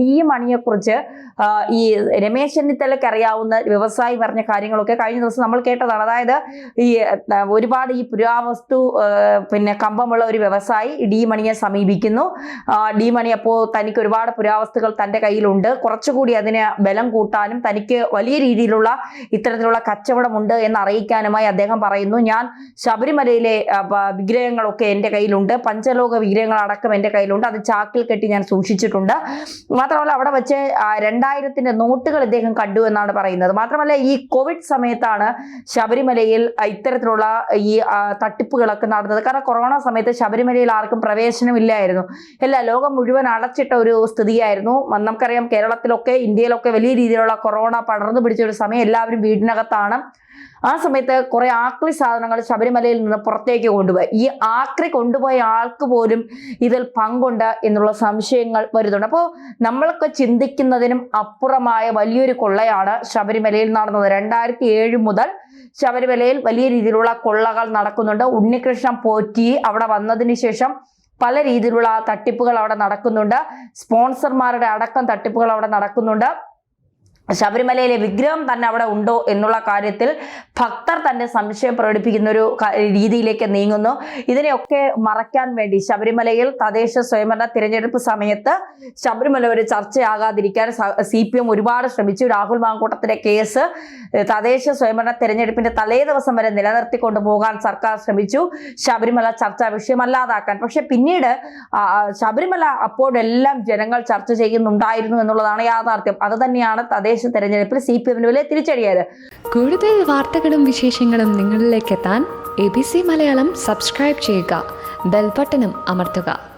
D മണിയെക്കുറിച്ച് കുറിച്ച് ഈ രമേശ് ചെന്നിത്തലയ്ക്ക് അറിയാവുന്ന വ്യവസായി പറഞ്ഞ കാര്യങ്ങളൊക്കെ കഴിഞ്ഞ ദിവസം നമ്മൾ കേട്ടതാണ്. അതായത് ഈ ഒരുപാട് ഈ പുരാവസ്തു പിന്നെ കമ്പമുള്ള ഒരു വ്യവസായി ഡി മണിയെ സമീപിക്കുന്നു. ഡി മണി അപ്പോൾ തനിക്ക് ഒരുപാട് പുരാവസ്തുക്കൾ തന്റെ കയ്യിലുണ്ട്. കുറച്ചുകൂടി അതിന് ബലം കൂട്ടാനും തനിക്ക് വലിയ രീതിയിലുള്ള ഇത്തരത്തിലുള്ള കച്ചവടമുണ്ട് എന്ന് അറിയിക്കാനുമായി അദ്ദേഹം പറയുന്നു. ഞാൻ ശബരിമലയിലെ വിഗ്രഹങ്ങളൊക്കെ എന്റെ കയ്യിലുണ്ട്. പഞ്ചലോക വിഗ്രഹങ്ങളടക്കം എന്റെ കയ്യിലുണ്ട്. അത് ചാക്കിൽ കെട്ടി ഞാൻ സൂക്ഷിച്ചിട്ടുണ്ട്. മാത്രമല്ല അവിടെ വെച്ച് രണ്ടായിരത്തിന്റെ നോട്ടുകൾ ഇദ്ദേഹം കണ്ടു എന്നാണ് പറയുന്നത്. മാത്രമല്ല ഈ കോവിഡ് സമയത്താണ് ശബരിമലയിൽ ഇത്തരത്തിലുള്ള ഈ തട്ടിപ്പുകളൊക്കെ നടന്നത്. കാരണം കൊറോണ സമയത്ത് ശബരിമലയിൽ ആർക്കും പ്രവേശനമില്ലായിരുന്നു. എല്ലാ ലോകം മുഴുവൻ അടച്ചിട്ട ഒരു സ്ഥിതിയായിരുന്നു. നമുക്കറിയാം കേരളത്തിലൊക്കെ ഇന്ത്യയിലൊക്കെ വലിയ രീതിയിലുള്ള കൊറോണ പടർന്നു പിടിച്ച ഒരു സമയം എല്ലാവരും വീടിനകത്താണ്. ആ സമയത്ത് കുറെ ആക്രി സാധനങ്ങൾ ശബരിമലയിൽ നിന്ന് പുറത്തേക്ക് കൊണ്ടുപോയി. ഈ ആക്രി കൊണ്ടുപോയ ആൾക്ക് പോലും ഇതിൽ പങ്കുണ്ട് എന്നുള്ള സംശയങ്ങൾ വരുന്നുണ്ട്. അപ്പോൾ നമ്മളൊക്കെ ചിന്തിക്കുന്നതിനും അപ്പുറമായ വലിയൊരു കൊള്ളയാണ് ശബരിമലയിൽ നടന്നത്. രണ്ടായിരത്തി ഏഴ് മുതൽ ശബരിമലയിൽ വലിയ രീതിയിലുള്ള കൊള്ളകൾ നടക്കുന്നുണ്ട്. ഉണ്ണികൃഷ്ണൻ പോറ്റി അവിടെ വന്നതിന് ശേഷം പല രീതിയിലുള്ള തട്ടിപ്പുകൾ അവിടെ നടക്കുന്നുണ്ട്. സ്പോൺസർമാരുടെ അടക്കം തട്ടിപ്പുകൾ അവിടെ നടക്കുന്നുണ്ട്. ശബരിമലയിലെ വിഗ്രഹം തന്നെ അവിടെ ഉണ്ടോ എന്നുള്ള കാര്യത്തിൽ ഭക്തർ തന്നെ സംശയം പ്രകടിപ്പിക്കുന്ന ഒരു രീതിയിലേക്ക് നീങ്ങുന്നു. ഇതിനെയൊക്കെ മറയ്ക്കാൻ വേണ്ടി ശബരിമലയിൽ തദ്ദേശ സ്വയംഭരണ തിരഞ്ഞെടുപ്പ് സമയത്ത് ശബരിമല ഒരു ചർച്ചയാകാതിരിക്കാൻ സി പി എം ഒരുപാട് ശ്രമിച്ചു. രാഹുൽ മാങ്കൂട്ടത്തിന്റെ കേസ് തദ്ദേശ സ്വയംഭരണ തിരഞ്ഞെടുപ്പിന്റെ തലേ ദിവസം വരെ നിലനിർത്തിക്കൊണ്ടു പോകാൻ സർക്കാർ ശ്രമിച്ചു. ശബരിമല ചർച്ചാ വിഷയമല്ലാതാക്കാൻ. പക്ഷെ പിന്നീട് ശബരിമല അപ്പോഴെല്ലാം ജനങ്ങൾ ചർച്ച ചെയ്യുന്നുണ്ടായിരുന്നു എന്നുള്ളതാണ് യാഥാർത്ഥ്യം. അത് തന്നെയാണ് തദ്ദേശ തെരഞ്ഞെടുപ്പിൽ സി പി എമ്മിന് വലിയ തിരിച്ചടിയായത്. കൂടുതൽ വാർത്തകളും വിശേഷങ്ങളും നിങ്ങളിലേക്ക് എത്താൻ A B C Malayalam subscribe ചെയ്യുക. ബെൽബട്ടനും അമർത്തുക.